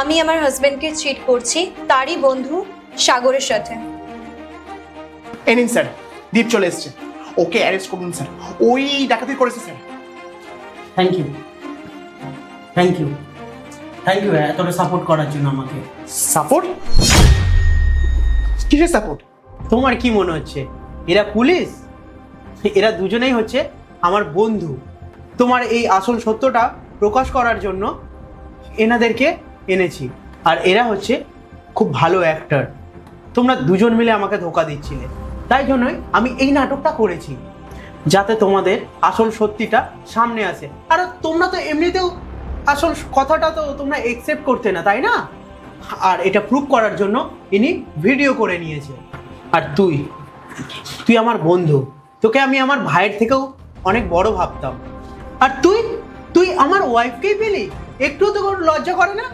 আমি আমার হাজবেন্ডকে চিট করছি তারই বন্ধু সাগরের সাথে। এ নিন স্যার দীপ চলে এসছে। ওকে অ্যারেস্ট করুন স্যার। ওই ডাকাতি করেছে sir. Thank you thank you thank you এতটা সাপোর্ট করার জন্য আমাকে। সাপোর্ট কিসের সাপোর্ট তোমার কি মনে হচ্ছে? এরা পুলিশ? এরা দুজনেই হচ্ছে আমার বন্ধু। তোমার এই আসল সত্যটা প্রকাশ করার জন্য এনাদেরকে এনেছি। আর এরা হচ্ছে খুব ভালো অ্যাক্টার তোমরা দুজন মিলে আমাকে ধোকা দিচ্ছিলে। তাই জন্যই আমি এই নাটকটা করেছি। যাতে তোমাদের আসল সত্যিটা সামনে আসে। আর তোমরা তো এমনিতেও আসল কথাটা তো তোমরা একসেপ্ট করতে না, তাই না? আর এটা প্রুভ করার জন্য ইনি ভিডিও করে নিয়েছে। আর তুই তুই আমার বন্ধু। তোকে আমি আমার ভাইয়ের থেকেও অনেক বড় ভাবতাম। আর তুই তুই আমার ওয়াইফকেই পেলি? একটু তো লজ্জা করে না?